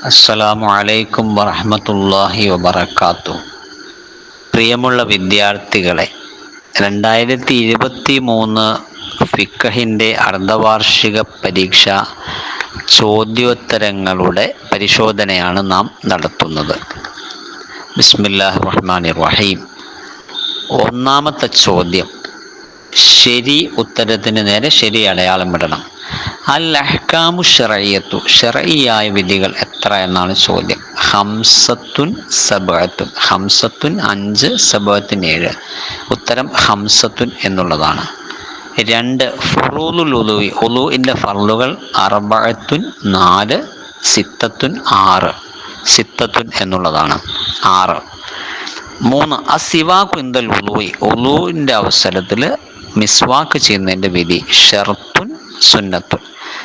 അസ്സലാമു അലൈക്കും വറഹ്മത്തുള്ളാഹി വബറകാത്തു പ്രിയമുള്ള വിദ്യാർത്ഥികളെ രണ്ടായിരത്തി ഇരുപത്തി മൂന്ന് ഫിക്കഹിന്റെ അർദ്ധവാർഷിക പരീക്ഷ ചോദ്യോത്തരങ്ങളുടെ പരിശോധനയാണ് നാം നടത്തുന്നത്. ബിസ്മില്ലാഹ് റഹ്മാൻ റഹീം ഒന്നാമത്തെ ചോദ്യം ശരി ഉത്തരത്തിന് നേരെ ശരി അടയാളം ഇടണം അൽ അഹ്കാമു ഷറയ്യായ വിധികൾ എത്ര എന്നാണ് ചോദ്യം. ഹംസത്തുൻ സബത്തുൻ ഹംസത്തുൻ അഞ്ച് സബത്തുൻ ഏഴ്. ഉത്തരം ഹംസത്തുൻ എന്നുള്ളതാണ്. രണ്ട് ഫുറൂലുൽ ഉലുവി. ഉലുവിന്റെ ഫർലുകൾ അറബത്തുൻ നാല് സിത്തത്തുൻ ആറ്. സിത്തത്തുൻ എന്നുള്ളതാണ്. ആറ്. മൂന്ന് അസിവാഖു ഇന്ദൽ ഉലുവി. ഉലുവിന്റെ അവസരത്തിൽ മിസ്വാക്ക് ചെയ്യുന്നതിന്റെ വിധി ഷർത്തുൻ സുന്നത്തുൻ.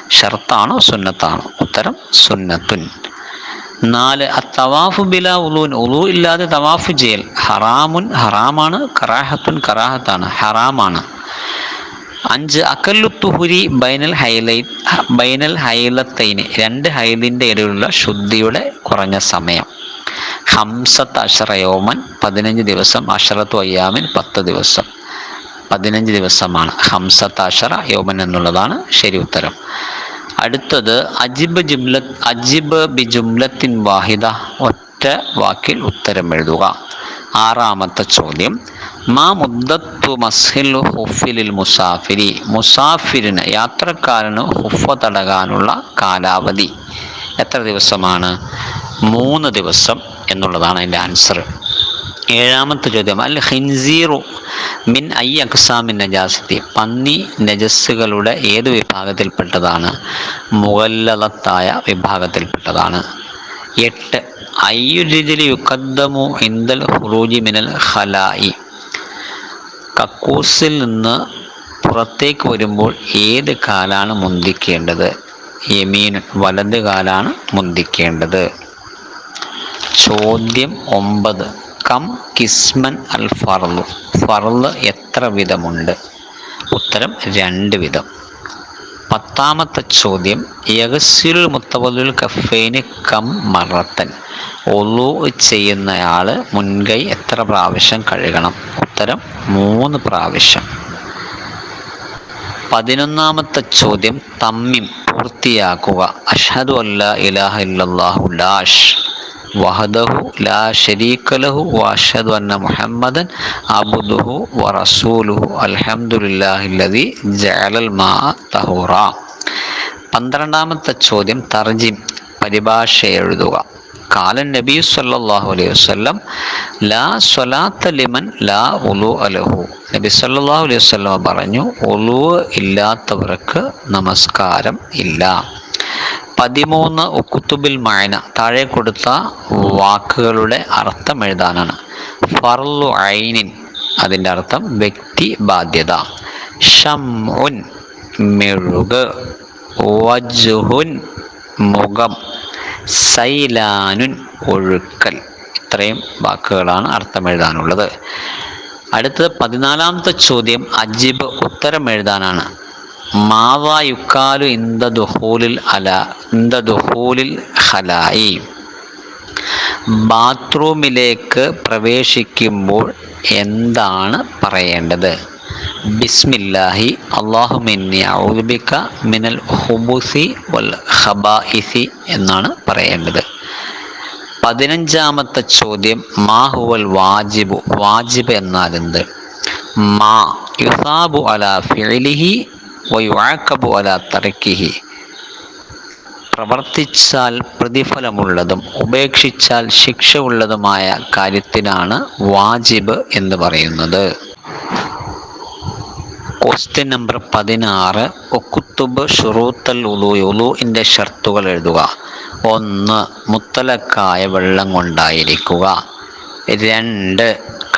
ഷർത്താണോ സുന്നത്താണോ? ഉത്തരം സുന്നത്തുൻ. നാല് തവാഫു ബില ഉലൂൻ. ഉലു ഇല്ലാതെ തവാഫു ചെയ്യൽ ഹറാമുൻ ഹറാമാണ് കറാഹത്തുൻ കറാഹത്താണ് ഹറാമാണ്. അഞ്ച് അക്കല്ലു തുഹുരി ബൈനൽ ഹൈലൈ ബൈനൽ ഹൈലത്തൈന്. രണ്ട് ഹൈലിന്റെ ഇടയിലുള്ള ശുദ്ധിയുടെ കുറഞ്ഞ സമയം. ഹംസത്ത് അഷറയോമൻ പതിനഞ്ച് ദിവസം അഷറത്തു അയ്യാമിൻ പത്ത് ദിവസം. പതിനഞ്ച് ദിവസമാണ്. ഹംസത്താഷറ യോമൻ എന്നുള്ളതാണ് ശരി ഉത്തരം. അടുത്തത് അജിബ് ജുംല അജിബ് ബി ജുംലത്തിൻ വാഹിദ. ഒറ്റ വാക്കിൽ ഉത്തരം എഴുതുക. ആറാമത്തെ ചോദ്യം. മാ മുദ്ദത്തു മസ്ഹിൽ ഹുഫിലിൽ മുസാഫിരി. മുസാഫിരിന് യാത്രക്കാരന് ഹുഫ തടകാനുള്ള കാലാവധി എത്ര ദിവസമാണ്? മൂന്ന് ദിവസം എന്നുള്ളതാണ് അതിന്റെ ആൻസർ ഏഴാമത്തെ ചോദ്യം. അൽ ഹിൻസീറു മിൻ ഐ അക്സാമിൻ നജാസത്തി. പന്നി നജസ്സുകളുടെ ഏത് വിഭാഗത്തിൽപ്പെട്ടതാണ്? മുഗല്ലതായ വിഭാഗത്തിൽപ്പെട്ടതാണ്. എട്ട്. അയ്യുരിജിലി യുക്കദ്ദമു ഇന്ദൽ ഹുറൂജി മിനൽ ഹലായി കക്കൂസിൽ നിന്ന് പുറത്തേക്ക് വരുമ്പോൾ ഏത് കാലാണ് മുന്തിക്കേണ്ടത്? യമീൻ വലത് കാലാണ് മുന്തിക്കേണ്ടത്. ചോദ്യം ഒമ്പത്. കം കിസ്മൻ അൽ ഫർൾ. ഫർൾ എത്ര വിധമുണ്ട്? ഉത്തരം രണ്ട് വിധം. പത്താമത്തെ ചോദ്യം യഗസ്യുൽ മുത്തവലുൽ കഫേന് കം മറത്തൻ. ഒലു ചെയ്യുന്നയാൾ മുൻകൈ എത്ര പ്രാവശ്യം കഴുകണം? ഉത്തരം മൂന്ന് പ്രാവശ്യം. പതിനൊന്നാമത്തെ ചോദ്യം തമ്മിം പൂർത്തിയാക്കുക. അഷ്ഹദു അല്ല ഇലാഹ ഇല്ലല്ലാഹു ലാഷ് വഹദഹു ലാ ഷരീക ലഹു വഅഷ്ഹദു അന്ന മുഹമ്മദൻ അബ്ദുഹു വറസൂലുഹു അൽഹംദുലില്ലാഹില്ലദി ജഅലൽ മാ തഹൂറ. പന്ത്രണ്ടാമത്തെ ചോദ്യം തർജിം പരിഭാഷ എഴുതുക. കാലൻ നബി സല്ലല്ലാഹു അലൈഹി വസല്ലം ലാ സ്വലാത്ത ലിമൻ ലാ ഉലു അലഹു നബി സല്ലല്ലാഹു അലൈഹി വസല്ലം പറഞ്ഞു ഉലു ഇല്ലാത്തവർക്ക് നമസ്കാരം ഇല്ല. പതിമൂന്ന് ഉക്കുത്തുബിൽ മഴന താഴെ കൊടുത്ത വാക്കുകളുടെ അർത്ഥം എഴുതാനാണ്. ഫർലു ഐനിൻ അതിന്റെ അർത്ഥം വ്യക്തി ബാധ്യത. ഷംഉൻ മെഴുക്. വജുഹുൻ മുഖം. സൈലാനുൻ ഒഴുക്കൽ. ഇത്രയും വാക്കുകളാണ് അർത്ഥം എഴുതാനുള്ളത്. അടുത്തത് പതിനാലാമത്തെ ചോദ്യം അജിബ് ഉത്തരം എഴുതാനാണ്. മാവാ യുക്കാലു ഇന്ദ ദുഹൂലിൽ അല ഇന്ദ ദുഹൂലിൽ ഹലായി ബാത്റൂമിലേക്ക് പ്രവേശിക്കുമ്പോൾ എന്താണ് പറയേണ്ടത്? ബിസ്മില്ലാഹി അള്ളാഹുമിന്നി ഔദ്ബിക്ക മിനൽ ഹുബുസി വൽ ഖബാഇസി എന്നാണ് പറയേണ്ടത്. പതിനഞ്ചാമത്തെ ചോദ്യം മാ ഹുവൽ വാജിബു വാജിബ് എന്നാൽ എന്ത് മാ യുസാബു അല ഫിലിഹി വയുആക്കബു അല തറക്കിഹി പ്രവർത്തിച്ചാൽ പ്രതിഫലമുള്ളതും ഉപേക്ഷിച്ചാൽ ശിക്ഷ ഉള്ളതുമായ കാര്യത്തിനാണ് വാജിബ് എന്ന് പറയുന്നത്. ക്വസ്റ്റ്യൻ നമ്പർ പതിനാറ്. ഒക്കുത്തുബ് ഷുറൂത്തൽ ഉലു ഉലുവിന്റെ ഷർത്തുകൾ എഴുതുക. ഒന്ന് മുത്തലക്കായ വെള്ളം കൊണ്ടായിരിക്കുക. രണ്ട്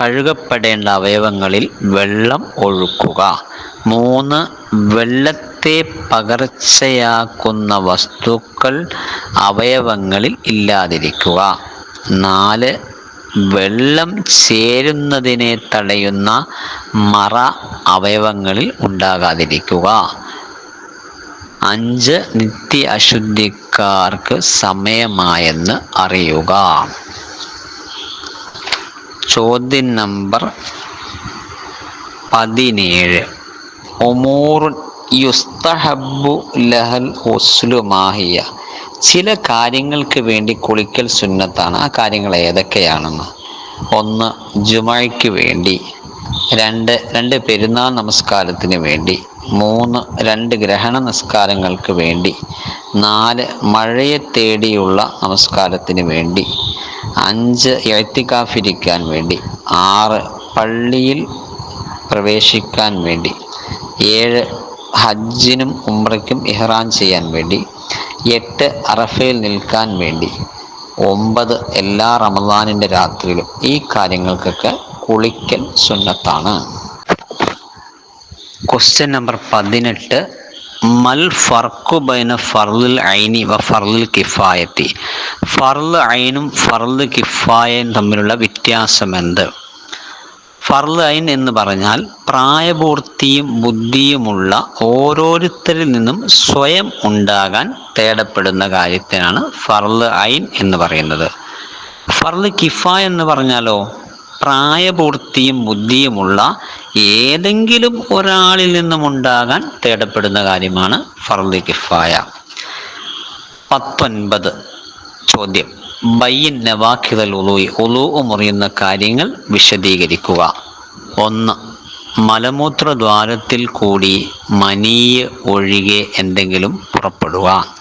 കഴുകപ്പെടേണ്ട അവയവങ്ങളിൽ വെള്ളം ഒഴുക്കുക. മൂന്ന് വെള്ളത്തെ പകർച്ചയാക്കുന്ന വസ്തുക്കൾ അവയവങ്ങളിൽ ഇല്ലാതിരിക്കുക. നാല് വെള്ളം ചേരുന്നതിനെ തടയുന്ന മറ അവയവങ്ങളിൽ ഉണ്ടാകാതിരിക്കുക. അഞ്ച് നിത്യ അശുദ്ധിക്കാർക്ക് സമയമായെന്ന് അറിയുക. ചോദ്യം നമ്പർ പതിനേഴ്. ഒമൂറുൻ യുസ്തഹബു ലഹൽ ഹുസ്ലു മാഹിയ. ചില കാര്യങ്ങൾക്ക് വേണ്ടി കുളിക്കൽ സുന്നത്താണ്. ആ കാര്യങ്ങൾ ഏതൊക്കെയാണെന്ന്. ഒന്ന് ജുമായ്ക്ക് വേണ്ടി. രണ്ട് രണ്ട് പെരുന്നാൾ നമസ്കാരത്തിന് വേണ്ടി. മൂന്ന് രണ്ട് ഗ്രഹണ നമസ്കാരങ്ങൾക്ക് വേണ്ടി. നാല് മഴയെ തേടിയുള്ള നമസ്കാരത്തിന് വേണ്ടി. അഞ്ച് എഴുത്തിക്കാഫിരിക്കാൻ വേണ്ടി ആറ് പള്ളിയിൽ പ്രവേശിക്കാൻ വേണ്ടി ഏഴ് ഹജ്ജിനും ഉംറയ്ക്കും ഇഹ്റാൻ ചെയ്യാൻ വേണ്ടി എട്ട് അറഫയിൽ നിൽക്കാൻ വേണ്ടി ഒമ്പത് എല്ലാ റമദാനിന്റെ രാത്രിയിലും ഈ കാര്യങ്ങൾക്കൊക്കെ കുളിക്കൽ സുന്നത്താണ്. ക്വസ്റ്റ്യൻ നമ്പർ പതിനെട്ട്. മൽ ഫർഖു ബൈന ഫർലുൽ ഐനി വ ഫർലുൽ കിഫായത്തി. ഫർലു ഐനും ഫർലു കിഫായയും തമ്മിലുള്ള വ്യത്യാസം എന്ത് ഫർലു ഐൻ എന്ന് പറഞ്ഞാൽ പ്രായപൂർത്തിയും ബുദ്ധിയുമുള്ള ഓരോരുത്തരിൽ നിന്നും സ്വയം ഉണ്ടാകാൻ തേടപ്പെടുന്ന കാര്യത്തിനാണ് ഫർലു ഐൻ എന്ന് പറയുന്നത്. ഫർലു കിഫായ എന്ന് പറഞ്ഞാലോ? പ്രായപൂർത്തിയും ബുദ്ധിയുമുള്ള ഏതെങ്കിലും ഒരാളിൽ നിന്നും ഉണ്ടാകാൻ തേടപ്പെടുന്ന കാര്യമാണ് ഫർദി കിഫായ. പത്തൊൻപത് ചോദ്യം. ബയ്യൻ നവാഖിതൽ ഉലൂയി ഉലൂ മുറിയുന്ന കാര്യങ്ങൾ വിശദീകരിക്കുക. ഒന്ന് മലമൂത്ര ദ്വാരത്തിൽ കൂടി മനീയ് ഒഴികെ എന്തെങ്കിലും പുറപ്പെടുക.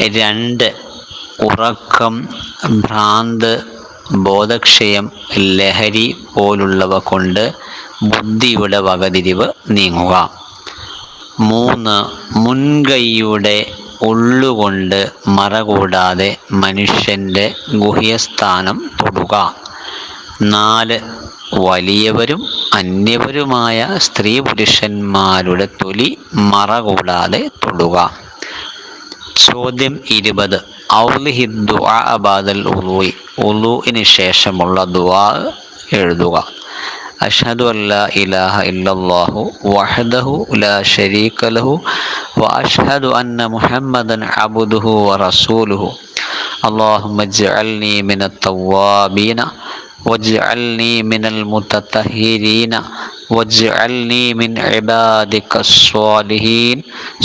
രണ്ട് ഉറക്കം ഭ്രാന്ത് ബോധക്ഷയം ലഹരി പോലുള്ളവ കൊണ്ട് ബുദ്ധിയുടെ വകതിരിവ് നീങ്ങുക. മൂന്ന് മുൻകൈയുടെ ഉള്ളുകൊണ്ട് മറകൂടാതെ മനുഷ്യന്റെ ഗുഹ്യസ്ഥാനം തൊടുക. നാല് വലിയവരും അന്യവരുമായ സ്ത്രീ പുരുഷന്മാരുടെ തൊലി മറകൂടാതെ തൊടുക. ചോദ്യം ഇരുപത് ഔലിഹി ദുആ അബാദൽ ഉലൂയി ഉലൂഇന് ശേഷമുള്ള ദുആ എഴുതുക അഷ്ഹദു അല്ലാ ഇലാഹ ഇല്ലല്ലാഹു വഹദഹു ലാ ശരീക ലഹു വഅഷ്ഹദു അന്ന മുഹമ്മദൻ അബ്ദുഹു വറസൂലുഹു اللهم اجعلني من التوابين واجعلني من المتطهرين واجعلني من عبادك الصالحين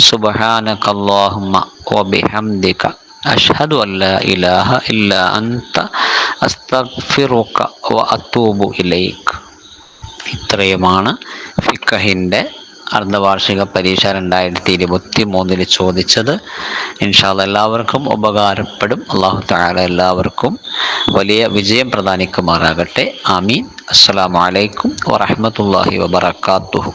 سبحانك اللهم وبحمدك أشهد أن لا إله إلا أنت أستغفرك وأتوب إليك ഇത്രയുമാണ് ഫിക്കഹിൻ്റെ അർദ്ധവാർഷിക പരീക്ഷ രണ്ടായിരത്തി ഇരുപത്തി മൂന്നിൽ ചോദിച്ചത് ഇൻഷാൽ എല്ലാവർക്കും ഉപകാരപ്പെടും. അള്ളാഹു താല എല്ലാവർക്കും വലിയ വിജയം പ്രദാനിക്കുമാറാകട്ടെ. ആമീൻ. അസ്സലാമു അലൈക്കും വറഹമത്തല്ലാഹി വബർക്കാത്തുഹു